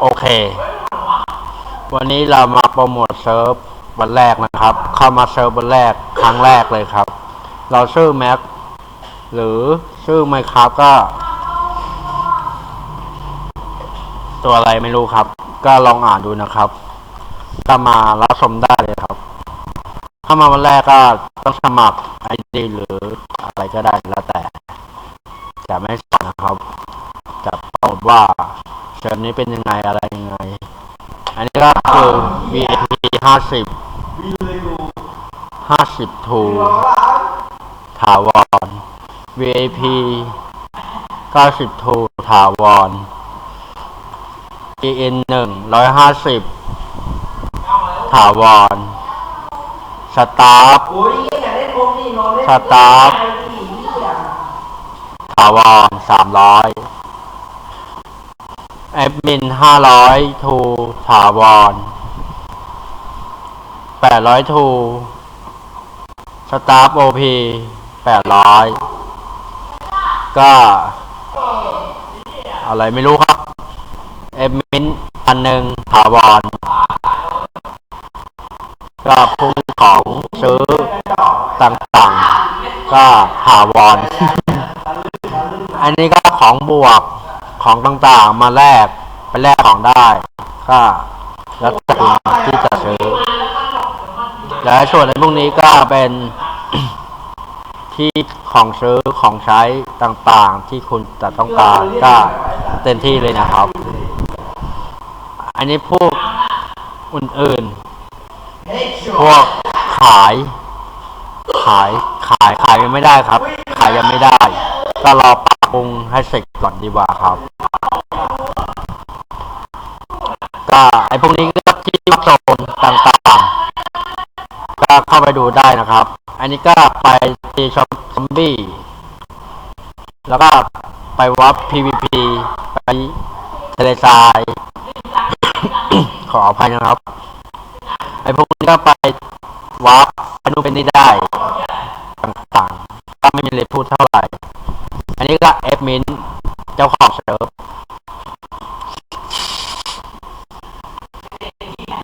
โอเค วันนี้เรามาโปรโมทเซิร์ฟวันแรกนะครับ เข้ามาเซิร์ฟวันแรกครั้งแรกเลยครับ เราชื่อแม็กหรือชื่อไมครับก็ ตัวอะไรไม่รู้ครับ ก็ลองอ่านดูนะครับ ก็มารับชมได้เลยครับ ถ้ามาวันแรกก็ต้องสมัครไอดีหรืออะไรก็ได้แล้วแต่ จะไม่สอนนะครับ จะตอบว่า เชิญนี้เป็นยังไงอะไรยังไง อันนี้ก็คือ VIP ห้าสิบห้าสิบทูถาวร VIP เก้าสิบทูถาวร EN หนึ่งร้อยห้าสิบถาวร สตาฟโอ้ยอยากได้พวกนี่นอนเล่นสตาฟถาวรสามร้อย แอดมินห้าร้อยทูถาวรแปดร้อยทูสตาฟโอพีแปดร้อยก็ อะไรไม่รู้ครับแอดมินพันหนึ่งถาวรก็พุ่งของซื้อต่างๆ ก็ถาวร อันนี้ก็ของบวก ของต่างๆมาแลกไปแลกของได้ก็แล้วแต่คุณที่จะซื้อ และส่วนในพวกนี้ก็เป็นที่ของซื้อของใช้ต่างๆ ที่คุณจะต้องการก็เต็มที่เลยนะครับ อันนี้พวกอื่นๆ พวกขาย ขายขายขายยังไม่ได้ครับ ขายยังไม่ได้ ก็รอป ปรุงให้เสร็จก่อนดีกว่าครับก็ไอพวกนี้ก็ที่โซนต่างๆ ก็เข้าไปดูได้นะครับ อันนี้ก็ไปตีชอมซอมบี้ แล้วก็ไปวัด PVP ไปทะเลทราย ขออภัยนะครับ ไอพวกนี้ก็ไปวัดไปนู่นไปนี่ได้ ต่างๆ ก็ไม่มีเลยพูดเท่าไหร่ อันนี้ก็เอฟมินเจ้าของเซิร์ฟ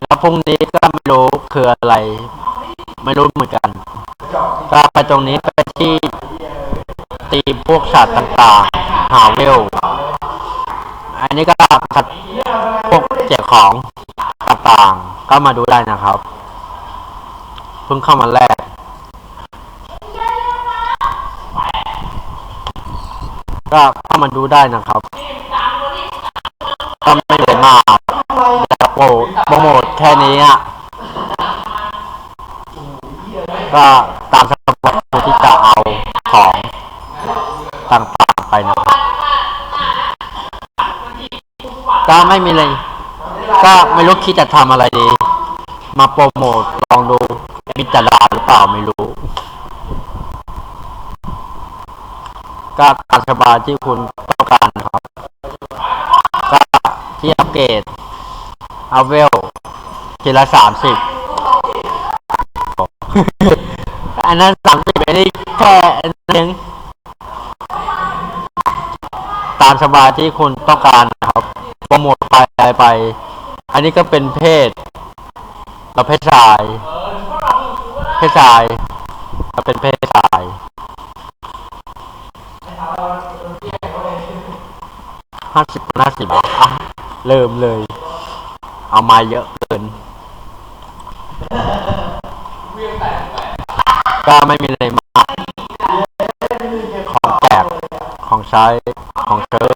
แล้วพรุ่งนี้ก็ไม่รู้คืออะไร ไม่รู้เหมือนกัน ก็ไปตรงนี้ไปที่ตีพวกสัตว์ต่างๆ หาเวล อันนี้ก็สัตว์พวกแจกของต่างๆ ก็มาดูได้นะครับ เพิ่งเข้ามาแรก ก็เข้ามาดูได้นะครับก็ไม่เลยมากแต่โปรโปรโมทแค่นี้อะก็ตามสมมติที่จะเอาของต่างๆไปนะครับก็ไม่มีเลย ก็ไม่รู้คิดจะทำอะไรดี มาโปรโมทลองดูมิจดาหรือเปล่าไม่รู้ ก็ตามสบาที่คุณต้องการนะครับก็ที่อัปเกรดเอาเวลทีละสามสิบอันนั้นสามสิบอันนี้แค่อันนึงตามสบายที่คุณต้องการนะครับโปรโมทไปอะไรไป อันนี้ก็เป็นเพศเราเพศชาย เพศชายเราเป็นเพศชาย ห้าสิบห้าสิบอะเริ่มเลย เอามาเยอะเกินก็ไม่มีอะไรมากของแจกของใช้ของเชิญ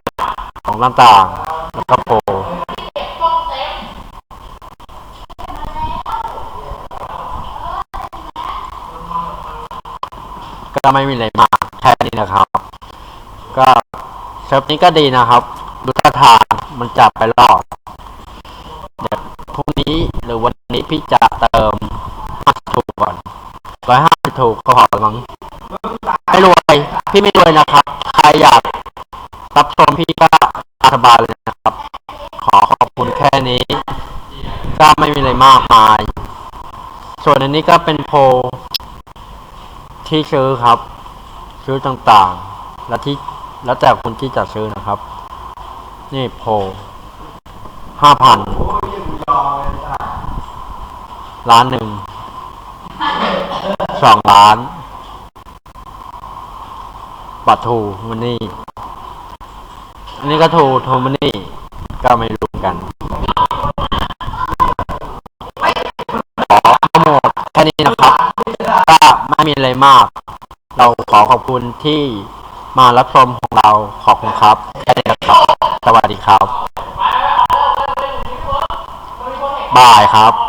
ของต่างๆแล้วก็โปรก็ไม่มีอะไรมากแค่นี้นะครับ ก็เซิร์ฟนี้ก็ดีนะครับ ดูท่าทางมันจะไปรอดเดี๋ยวพรุ่งนี้หรือวันนี้พี่จะเติมถูกก่อนร้อยห้าสิบถูกก็พอแล้วมั้งไม่รวย พี่ไม่รวยนะครับ ใครอยากรับชมพี่ก็สบายเลยนะครับ ขอขอบคุณแค่นี้ ก็ไม่มีอะไรมากมาย ส่วนอันนี้ก็เป็นโพลที่ซื้อครับ ซื้อต่างๆ และที่แล้วแต่คุณที่จะซื้อนะครับ นี่โพลห้าพันล้านหนึ่งสองล้านบัตรทูมันนี่ อันนี้ก็ทูทูมันนี่ ก็ไม่รู้กันขอโปรโมทแค่นี้นะครับ ก็ไม่มีอะไรมาก เราขอขอบคุณที่ มารับชมของเราขอบคุณครับแค่นี้นะครับ สวัสดีครับ บายครับ